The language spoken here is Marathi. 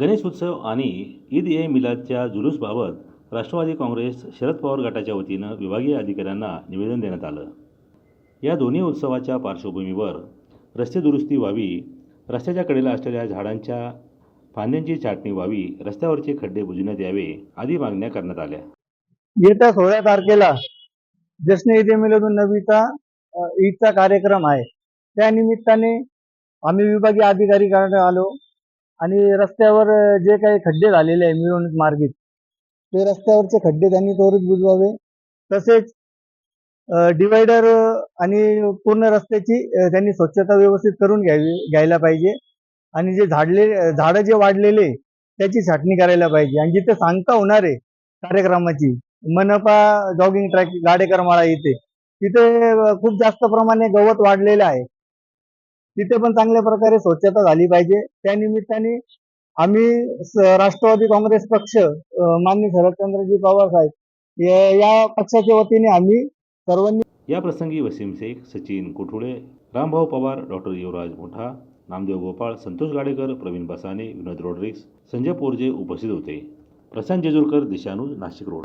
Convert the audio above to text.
गणेश उत्सव आणि ईद ए मिलादच्या जुलूसबाबत राष्ट्रवादी काँग्रेस शरद पवार गटाच्या वतीनं विभागीय अधिकाऱ्यांना निवेदन देण्यात आलं. या दोन्ही उत्सवाच्या पार्श्वभूमीवर रस्ते दुरुस्ती व्हावी रस्त्याच्या कडेला असलेल्या झाडांच्या फांद्यांची छाटणी व्हावी रस्त्यावरचे खड्डे बुजण्यात यावे आदी मागण्या करण्यात आल्या. येत्या सोळा तारखेला जश्न ईद ए नबीचा अ, ईदचा कार्यक्रम आहे. त्या निमित्ताने आम्ही विभागीय अधिकारीकडे आलो. आणि रस्त्यावर जे काही खड्डे झालेले आहे मिरवणूक मार्गित ते रस्त्यावरचे खड्डे त्यांनी त्वरित बुजवावे. तसेच डिवायडर आणि पूर्ण रस्त्याची त्यांनी स्वच्छता व्यवस्थित करून घ्यावी घ्यायला पाहिजे. आणि जे झाडले झाडं जे वाढलेले त्याची छाटणी करायला पाहिजे. आणि जिथे सांगता होणार आहे कार्यक्रमाची मनपा जॉगिंग ट्रॅक गाडेकरमाळा इथे तिथे खूप जास्त प्रमाणे गवत वाढलेलं आहे. तिथे पण चांगल्या प्रकारे स्वच्छता झाली पाहिजे. त्या निमित्ताने आम्ही राष्ट्रवादी काँग्रेस पक्ष मान्य माननीय शरदचंद्रजी पवार साहेब या- या पक्षाच्या वतीने आम्ही सर्वांनी या प्रसंगी वसीम शेख सचिन कोठुळे रामभाऊ पवार डॉक्टर युवराज मोठा नामदेव गोपाळ संतोष गाडेकर प्रवीण बसाने विनोद रोड्रिक्स संजय पोरजे उपस्थित होते. प्रशांत जेजूरकर दिशानूज नाशिक रोड.